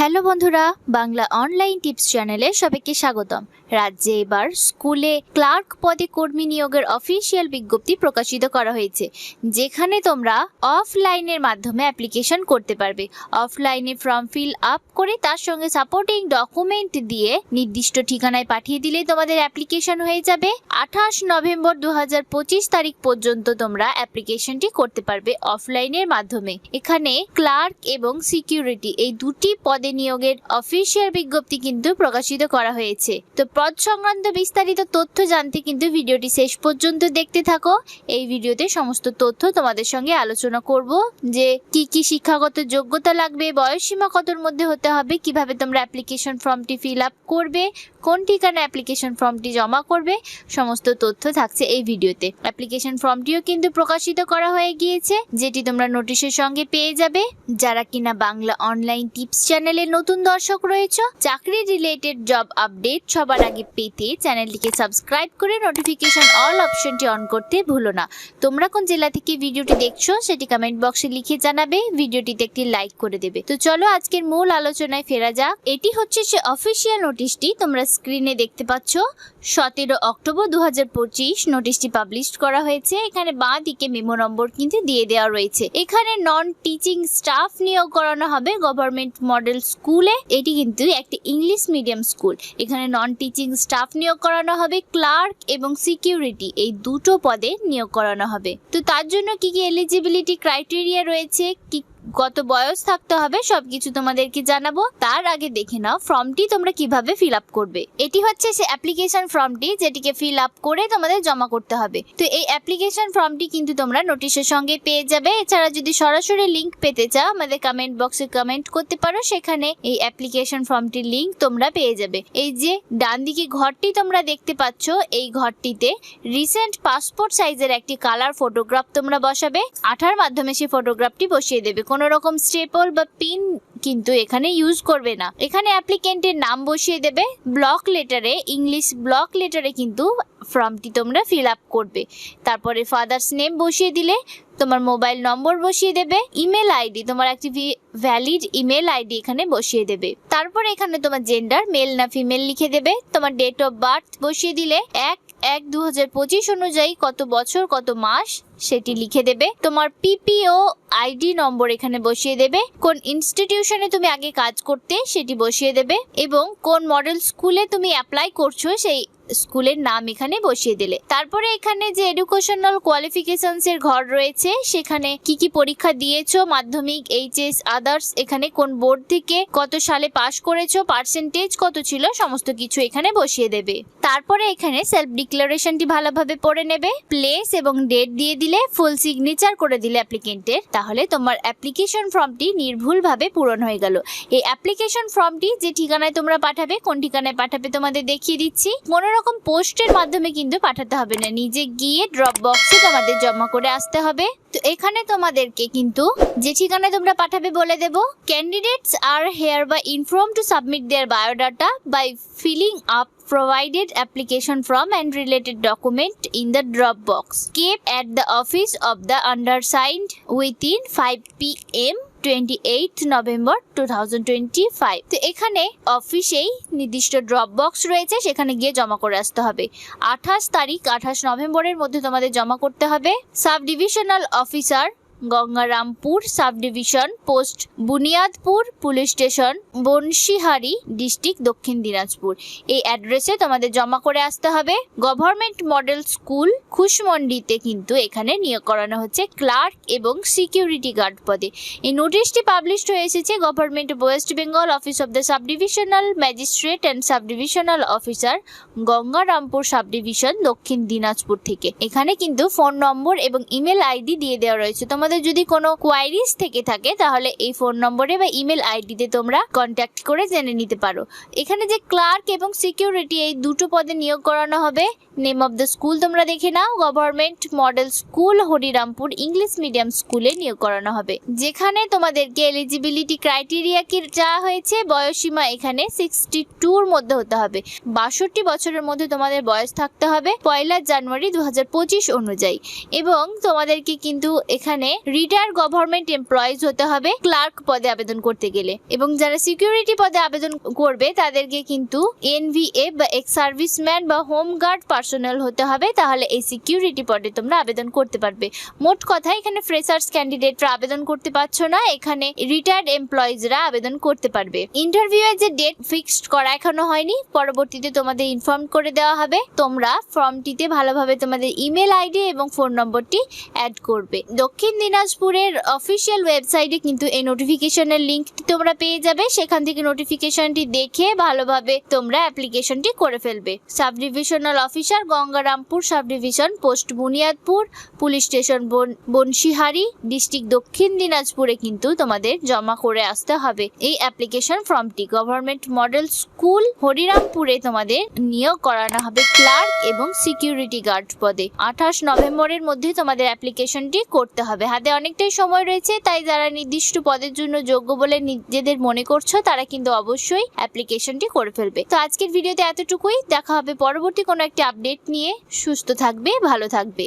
Hello বন্ধুরা, Bangla online tips চ্যানেলে সবাইকে স্বাগতম। রাজ্যে এবার স্কুলে ক্লার্ক পদে কর্মী নিয়োগের অফিসিয়াল বিজ্ঞপ্তি প্রকাশিত করা হয়েছে, যেখানে তোমরা অফলাইনের মাধ্যমে অ্যাপ্লিকেশন করতে পারবে। অফলাইনে ফর্ম ফিল আপ করে তার সঙ্গে সাপোর্টিং ডকুমেন্ট দিয়ে নির্দিষ্ট ঠিকানায় পাঠিয়ে দিলেই তোমাদের অ্যাপ্লিকেশন হয়ে যাবে। আঠাশ নভেম্বর দু হাজার পঁচিশ তারিখ পর্যন্ত তোমরা অ্যাপ্লিকেশনটি করতে পারবে অফলাইনের মাধ্যমে। এখানে ক্লার্ক এবং সিকিউরিটি এই দুটি পদে নিয়োগের অফিসিয়াল বিজ্ঞপ্তি কিন্তু প্রকাশিত করা হয়েছে। তো পদ সংক্রান্ত বিস্তারিত তথ্য জানতে কিন্তু ভিডিওটি শেষ পর্যন্ত দেখতে থাকো। এই ভিডিওতে সমস্ত তথ্য তোমাদের সঙ্গে আলোচনা করব, যে কি কি শিক্ষাগত যোগ্যতা লাগবে বয়স সীমা কতর মধ্যে হতে হবে, কীভাবে তোমরা অ্যাপ্লিকেশন ফর্মটি ফিল আপ করবে, কোন ঠিকানা অ্যাপ্লিকেশন ফর্মটি জমা করবে, সমস্ত তথ্য থাকছে এই ভিডিওতে। অ্যাপ্লিকেশন ফর্মটিও কিন্তু প্রকাশিত করা হয়ে গিয়েছে, যেটি তোমরা নোটিশের সঙ্গে পেয়ে যাবে। যারা কিনা বাংলা অনলাইন টিপস চ্যানেলে নতুন দর্শক রয়েছে চাকরি রিলেটেড জব আপডেট সবার আগে পেতে চ্যানেলটিকে সাবস্ক্রাইব করে নোটিফিকেশন অল অপশনটি অন করতে ভুলো না। তোমরা কোন জেলা থেকে ভিডিওটি দেখছ সেটি কমেন্ট বক্সে লিখে জানাবে, ভিডিওটিতে একটি লাইক করে দেবে। তো চলো আজকের মূল আলোচনায় ফেরা যাক। এটি হচ্ছে সে অফিসিয়াল নোটিশটি তোমরা স্ক্রিনে দেখতে পাচ্ছ, সতেরো অক্টোবর দু পঁচিশ নোটিশটি পাবলিশ করা হয়েছে। এখানে বাঁ দিকে মেমো নম্বর কিন্তু দিয়ে দেওয়া রয়েছে। এখানে নন টিচিং স্টাফ নিয়োগ করানো হবে। গভর্নমেন্ট মডেল স্কুলে, এটি কিন্তু একটি ইংলিশ মিডিয়াম স্কুল। এখানে নন টিচিং স্টাফ নিয়োগ করানো হবে ক্লার্ক এবং সিকিউরিটি এই দুটো পদে নিয়োগ করানো হবে। তো তার জন্য কি কি এলিজিবিলিটি ক্রাইটেরিয়া রয়েছে, কি কত বয়স থাকতে হবে, সবকিছু তোমাদেরকে জানাব। তার আগে দেখে নাও ফর্মটি তোমরা কীভাবে ফিল আপ করবে। এটি হচ্ছে সে অ্যাপ্লিকেশন ফর্মটি যেটিকে ফিল আপ করে তোমাদের জমা করতে হবে। তো এই অ্যাপ্লিকেশন ফর্মটি কিন্তু তোমরা নোটিশের সঙ্গে পেয়ে যাবে। এছাড়া যদি সরাসরি লিংক পেতে চাও, আমাদের কমেন্ট বক্সে কমেন্ট করতে পারো। সেখানে এই অ্যাপ্লিকেশন ফর্মটির লিংক তোমরা পেয়ে যাবে। এই যে ডান দিকে ঘরটি তোমরা দেখতে পাচ্ছ, এই ঘরটিতে রিসেন্ট পাসপোর্ট সাইজের একটি কালার ফটোগ্রাফ তোমরা বসাবে। আঠার মাধ্যমে সেই ফটোগ্রাফটি বসিয়ে দেবে। কোনো রকম স্টেপল বা পিন কিন্তু এখানে ইউজ করবে না। এখানে অ্যাপ্লিকেন্টের নাম বসিয়ে দেবে। ব্লক লেটারে ইংলিশ ব্লক লেটারে কিন্তু ফর্মটি তোমরা ফিল আপ করবে। তারপরে ফাদার্স নেম বসিয়ে দিলে, তোমার মোবাইল নম্বর বসিয়ে দেবে ইমেল আইডি তোমার একটি ভ্যালিড ইমেল আইডি এখানে বসিয়ে দেবে। তারপরে এখানে তোমার জেন্ডার মেল না ফিমেল লিখে দেবে। তোমার ডেট অফ বার্থ বসিয়ে দিলে, এক এক দু অনুযায়ী কত বছর, কত মাস সেটি লিখে দেবে। তোমার পিপিও আইডি নম্বর এখানে বসিয়ে দেবে। কোন ইনস্টিটিউশনে তুমি আগে কাজ করতে সেটি বসিয়ে দেবে এবং কোন মডেল স্কুলে তুমি অ্যাপ্লাই করছ সেই স্কুলের নাম এখানে বসিয়ে দিলে। তারপরে এখানে যে এডুকেশনাল কোয়ালিফিকেশনস এর ঘর রয়েছে, সেখানে কি কি পরীক্ষা দিয়েছ, মাধ্যমিক এইচএস আদার্স এখানে কোন বোর্ড থেকে কত সালে পাশ করেছ পার্সেন্টেজ কত ছিল, সমস্ত কিছু এখানে বসিয়ে দেবে। তারপরে এখানে সেলফ ডিক্লারেশনটি ভালোভাবে পড়ে নেবে। প্লেস এবং ডেট দিয়ে দিলে ফুল সিগনেচার করে দিলে অ্যাপ্লিকেন্টের তাহলে তোমার অ্যাপ্লিকেশন ফর্মটি নির্ভুলভাবে পূরণ হয়ে গেল। এই অ্যাপ্লিকেশন ফর্মটি যে ঠিকানায় তোমরা পাঠাবে, কোন ঠিকানায় পাঠাবে তোমাদের দেখিয়ে দিচ্ছি। কোনো রকম পোস্টের মাধ্যমে কিন্তু পাঠাতে হবে না। নিজে গিয়ে ড্রপ বক্সে তোমাদের জমা করে আসতে হবে। তো এখানে তোমাদেরকে কিন্তু যে ঠিকানায় তোমরা পাঠাবে বলে দেব। Candidates are here by inform to submit their biodata by filling up provided application form and related document in the drop box kept at the office of the undersigned with in five P M twenty eight November two thousand twenty five তো এখানে অফিসেই নির্দিষ্ট drop box রয়েছে, সেখানে গিয়ে জমা করে আসতে হবে। আঠাশ তারিখ, আঠাশ নভেম্বরের মধ্যে তোমাদের জমা করতে হবে। Sub divisional officer Gangarampur sub division post Buniadpur police station Banshihari district Dakshin Dinajpur. এই অ্যাড্রেসে তোমাদের জমা করে আসতে হবে। গভর্নমেন্ট মডেল স্কুল খুশমন্ডিতে কিন্তু এখানে নিয়োগ করানো হচ্ছে ক্লার্ক এবং সিকিউরিটি গার্ড পদে। এই নোটিশটি পাবলিশড হয়ে এসেছে government West Bengal office of the sub divisional magistrate and sub divisional officer Gangarampur sub division Dakshin Dinajpur থেকে। এখানে কিন্তু ফোন নম্বর এবং ইমেল আইডি দিয়ে দেওয়া রয়েছে। তোমাদের যদি কোনো কোয়ারিজ থেকে থাকে, তাহলে এই ফোন নম্বরে বা ইমেল আইডিতে তোমরা কন্ট্যাক্ট করে জেনে নিতে পারো। এখানে যে ক্লার্ক এবং সিকিউরিটি এই দুটো পদে নিয়োগ করানো হবে। নেম অফ দ্য স্কুল তোমরা দেখে নাও। Government model school Harirampur English medium স্কুলে নিয়োগ করানো হবে। যেখানে তোমাদেরকে এলিজিবিলিটি ক্রাইটেরিয়া কি যা হয়েছে বয়সীমা এখানে সিক্সটি টুর মধ্যে হতে হবে। বাষট্টি বছরের মধ্যে তোমাদের বয়স থাকতে হবে, পয়লা জানুয়ারি দু হাজার পঁচিশ অনুযায়ী। এবং তোমাদেরকে কিন্তু এখানে রিটায়ার গভর্নমেন্ট এমপ্লয়িজ হতে হবে ক্লার্ক পদে আবেদন করতে গেলে। এবং যারা সিকিউরিটি পদে আবেদন করবে, তাদেরকে কিন্তু এনভিএ বা এক্স সার্ভিসম্যান বা হোম গার্ড পার্সোনাল হতে হবে। তাহলে এই সিকিউরিটি পদে তোমরা আবেদন করতে পারবে। মোট কথা, এখানে ফ্রেশার্স ক্যান্ডিডেটরা আবেদন করতে পারছ না, এখানে রিটায়ার্ড এমপ্লয়িজরা আবেদন করতে পারবে। ইন্টারভিউ যে ডেট ফিক্সড করা এখনও হয়নি, পরবর্তীতে তোমাদের ইনফর্ম করে দেওয়া হবে। তোমরা ফর্মটিতে ভালোভাবে তোমাদের ইমেল আইডি এবং ফোন নম্বরটি অ্যাড করবে। দক্ষিণ দিনাজপুরের অফিসিয়াল ওয়েবসাইটে কিন্তু এই নোটিফিকেশনের লিঙ্কটি তোমরা পেয়ে যাবে। সেখান থেকে নোটিফিকেশনটি দেখে ভালোভাবে তোমরা অ্যাপ্লিকেশনটি করে ফেলবে। Sub divisional officer Gangarampur sub division post Buniadpur police station বন- বনশিহারি ডিস্ট্রিক্ট দক্ষিণ দিনাজপুরে কিন্তু তোমাদের জমা করে আসতে হবে। এই অ্যাপ্লিকেশন ফর্মটি গভর্নমেন্ট মডেল স্কুল হরিরামপুরে তোমাদের নিয়োগ করানো হবে ক্লার্ক এবং সিকিউরিটি গার্ড পদে। আঠাশ নভেম্বরের মধ্যে তোমাদের অ্যাপ্লিকেশনটি করতে হবে। হাতে অনেকটাই সময় রয়েছে, তাই যারা নির্দিষ্ট পদের জন্য যোগ্য বলে নিজেদের মনে করছ, তারা কিন্তু অবশ্যই অ্যাপ্লিকেশনটি করে ফেলবে। তো আজকের ভিডিওতে এতটুকুই। দেখা হবে পরবর্তী কোনো একটি আপডেট নিয়ে। সুস্থ থাকবে, ভালো থাকবে।